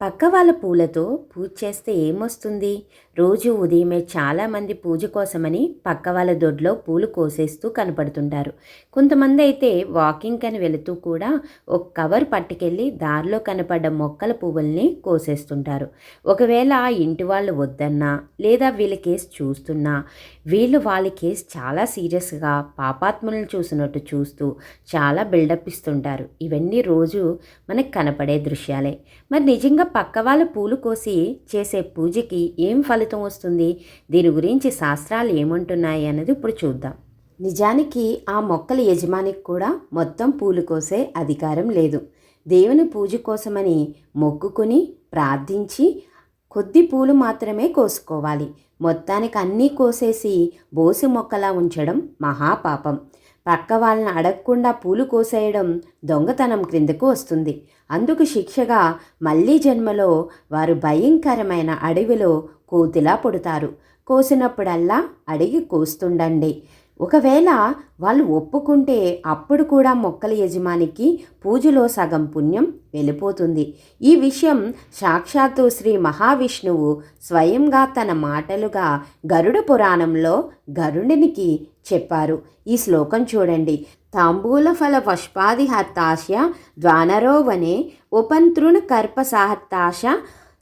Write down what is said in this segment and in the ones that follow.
పక్క వాళ్ళ పూలతో పూజ చేస్తే ఏమొస్తుంది? రోజు ఉదయమే చాలామంది పూజ కోసమని పక్క వాళ్ళ దొడ్లో పూలు కోసేస్తూ కనపడుతుంటారు. కొంతమంది అయితే వాకింగ్ అని వెళుతూ కూడా ఒక కవర్ పట్టుకెళ్ళి దారిలో కనపడ్డ మొక్కల పువ్వుల్ని కోసేస్తుంటారు. ఒకవేళ ఆ ఇంటి వాళ్ళు వద్దన్నా లేదా వీళ్ళ కేసు చూస్తున్నా వీళ్ళు వాళ్ళ కేసు చాలా సీరియస్గా పాపాత్ములను చూసినట్టు చూస్తూ చాలా బిల్డప్ ఇస్తుంటారు. ఇవన్నీ రోజు మనకు కనపడే దృశ్యాలే. మరి నిజంగా పక్క వాళ్ళ పూలు కోసి చేసే పూజకి ఏం ఫలితం వస్తుంది? దీని గురించి శాస్త్రాలు ఏమంటున్నాయి అన్నది ఇప్పుడు చూద్దాం. నిజానికి ఆ మొక్కల యజమానికి కూడా మొత్తం పూలు కోసే అధికారం లేదు. దేవుని పూజ కోసమని మొక్కుకుని ప్రార్థించి కొద్ది పూలు మాత్రమే కోసుకోవాలి. మొత్తానికి అన్నీ కోసేసి బోసి మొక్కలా ఉంచడం మహాపాపం. పక్క వాళ్ళని అడగకుండా పూలు కోసేయడం దొంగతనం క్రిందకు వస్తుంది. అందుకు శిక్షగా మళ్ళీ జన్మలో వారు భయంకరమైన అడవిలో కోతిలా పుడతారు. కోసినప్పుడల్లా అడిగి కోస్తుండండి. ఒకవేళ వాళ్ళు ఒప్పుకుంటే అప్పుడు కూడా మొక్కల యజమానికి పూజలో సగం పుణ్యం వెళ్ళిపోతుంది. ఈ విషయం సాక్షాత్తు శ్రీ మహావిష్ణువు స్వయంగా తన మాటలుగా గరుడ పురాణంలో గరుడినికి చెప్పారు. ఈ శ్లోకం చూడండి. తాంబూల ఫల పుష్పాది హత్తాశ ద్వానరోవనే ఉపంతృణ కర్ప సాహత్తాశ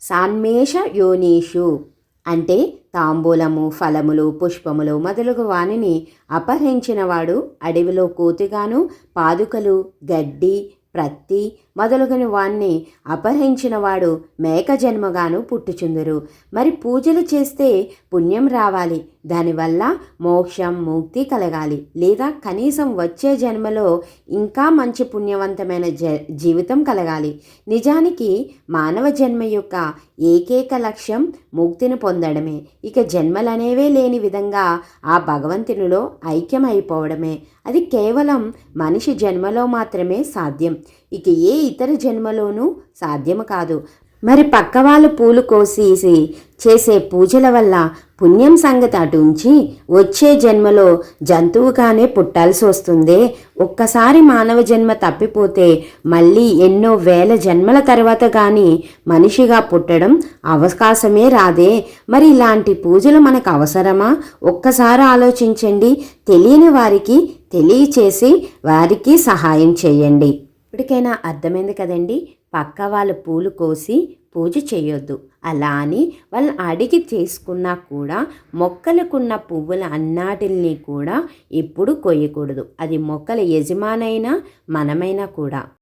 సాన్మేష యోనీషు. అంటే తాంబూలము ఫలములు పుష్పములు మొదలగు వానిని అపహరించినవాడు అడవిలో కోతిగాను పాదుకలు గడ్డి ప్రత్తి మొదలుగుని వాణ్ణి అపహరించినవాడు మేక జన్మగాను పుట్టుచుందురు. మరి పూజలు చేస్తే పుణ్యం రావాలి. దానివల్ల మోక్షం ముక్తి కలగాలి. లేదా కనీసం వచ్చే జన్మలో ఇంకా మంచి పుణ్యవంతమైన జ జీవితం కలగాలి. నిజానికి మానవ జన్మ యొక్క ఏకైక లక్ష్యం ముక్తిని పొందడమే. ఇక జన్మలనేవే లేని విధంగా ఆ భగవంతునిలో ఐక్యమైపోవడమే. అది కేవలం మనిషి జన్మలో మాత్రమే సాధ్యం. ఇక ఏ ఇతర జన్మలోనూ సాధ్యము కాదు. మరి పక్క వాళ్ళు పూలు కోసేసి చేసే పూజల వల్ల పుణ్యం సంగతి అటు ఉంచి వచ్చే జన్మలో జంతువుగానే పుట్టాల్సి వస్తుందే. ఒక్కసారి మానవ జన్మ తప్పిపోతే మళ్ళీ ఎన్నో వేల జన్మల తర్వాత కానీ మనిషిగా పుట్టడం అవకాశమే రాదే. మరి ఇలాంటి పూజలు మనకు అవసరమా? ఒక్కసారి ఆలోచించండి. తెలియని వారికి తెలియచేసి వారికి సహాయం చేయండి. ఇప్పటికైనా అర్థమైంది కదండి. పక్క వాళ్ళ పూలు కోసి పూజ చేయొద్దు. అలా అని వాళ్ళు అడిగి చేసుకున్నా కూడా మొక్కలకున్న పువ్వుల అన్నాటిల్ని కూడా ఎప్పుడు కొయ్యకూడదు. అది మొక్కల యజమానైనా మనమైనా కూడా.